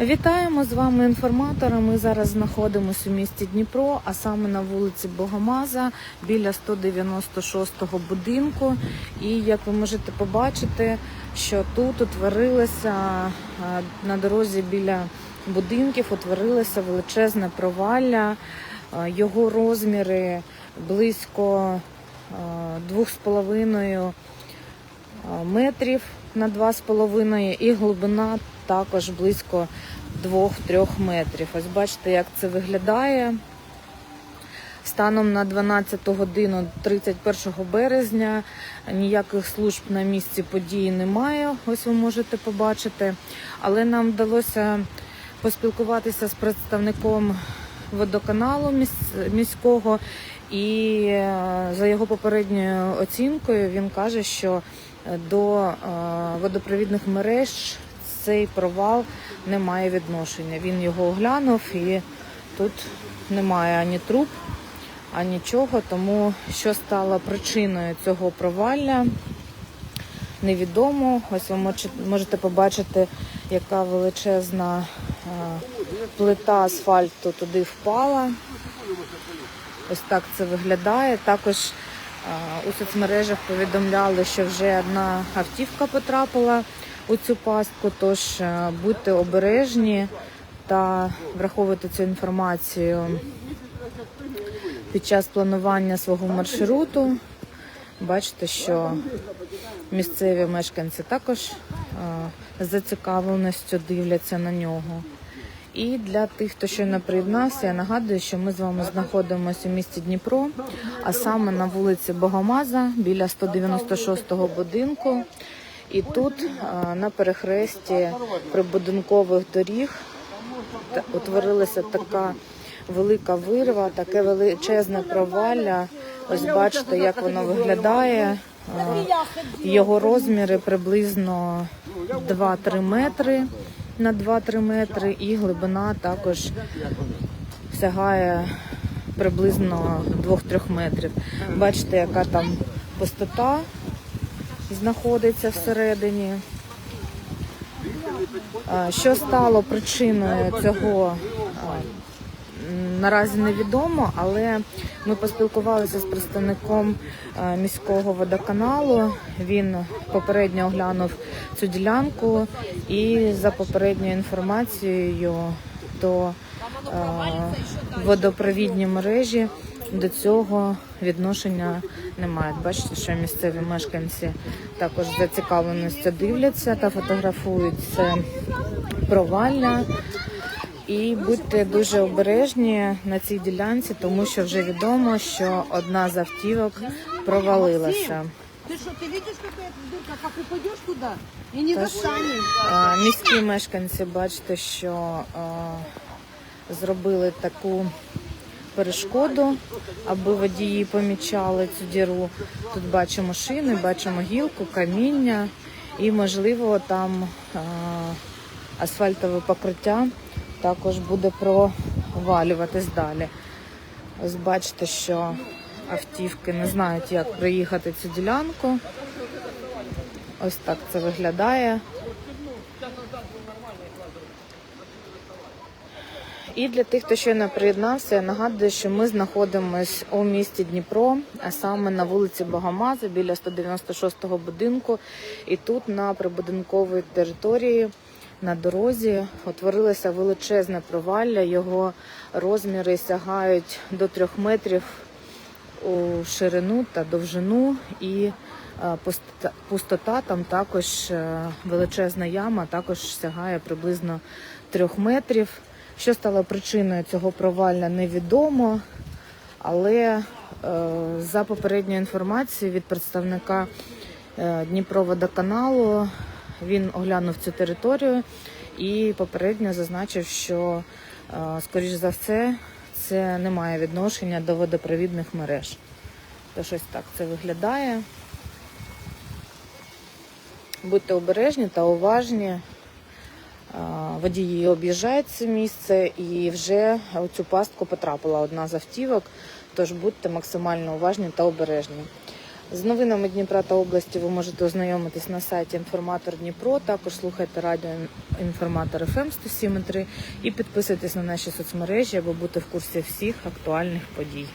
Вітаємо з вами інформатора. Ми зараз знаходимося у місті Дніпро, а саме на вулиці Богомаза біля 196-го будинку. І як ви можете побачити, що тут утворилося е, на дорозі біля будинків, утворилося величезне провалля. Його розміри близько е, 2,5 метрів на 2,5 і глибина також близько 2-3 метрів. Ось бачите, як це виглядає. Станом на 12 годину 31 березня ніяких служб на місці події немає. Ось ви можете побачити. Але нам вдалося поспілкуватися з представником водоканалу міського, і е, за його попередньою оцінкою він каже, що до е, водопровідних мереж цей провал не має відношення. Він його оглянув і тут немає ані труб, ані нічого. Тому що стало причиною цього провалля, невідомо. Ось ви можете побачити, яка величезна е, плита асфальту туди впала. Ось так це виглядає. Також е, у соцмережах повідомляли, що вже одна автівка потрапила у цю пастку. Тож е, будьте обережні та враховуйте цю інформацію під час планування свого маршруту. Бачите, що місцеві мешканці також е, з зацікавленістю дивляться на нього. І для тих, хто щойно приєднався, я нагадую, що ми з вами знаходимося у місті Дніпро, а саме на вулиці Богомаза біля 196-го будинку. І тут на перехресті прибудинкових доріг утворилася така велика вирва, таке величезне провалля. Ось бачите, як воно виглядає. Його розміри приблизно 2-3 метри на 2-3 метри, і глибина також сягає приблизно 2-3 метрів. Бачите, яка там пустота знаходиться всередині. Що стало причиною цього? Наразі невідомо, але ми поспілкувалися з представником міського водоканалу. Він попередньо оглянув цю ділянку, і за попередньою інформацією, то водопровідні мережі до цього відношення не мають. Бачите, що місцеві мешканці також з зацікавленістю дивляться та фотографують це провалля. І будьте дуже обережні на цій ділянці, тому що вже відомо, що одна з автівок провалилася. Ты что, ты видишь, какая дырка, как упадешь туда и не Тож, достанешь? а, Міські мешканці, бачите, що а, зробили таку перешкоду, аби водії помічали цю діру. Тут бачимо шини, бачимо гілку, каміння і, можливо, там а, асфальтове покриття також буде провалюватись далі. Ось бачите, що автівки не знають, як проїхати цю ділянку. Ось так це виглядає. І для тих, хто щойно приєднався, я нагадую, що ми знаходимось у місті Дніпро, а саме на вулиці Богомаза біля 196-го будинку. І тут на прибудинковій території на дорозі утворилося величезне провалля. Його розміри сягають до трьох метрів у ширину та довжину, і е, пустота- пустота там також е, величезна яма, також сягає приблизно трьох метрів. Що стало причиною цього провалля, невідомо, але е, за попередньою інформацією від представника е, Дніпроводоканалу він оглянув цю територію і попередньо зазначив, що, е, скоріш за все, це не має відношення до водопровідних мереж. Тож ось так це виглядає. Будьте обережні та уважні. Водії об'їжджають це місце і вже у цю пастку потрапила одна з автівок, тож будьте максимально уважні та обережні. З новинами Дніпра та області ви можете ознайомитись на сайті Інформатор Дніпро. Також слухайте радіо Інформатор ФМ 107.3 і підписуйтесь на наші соцмережі, аби бути в курсі всіх актуальних подій.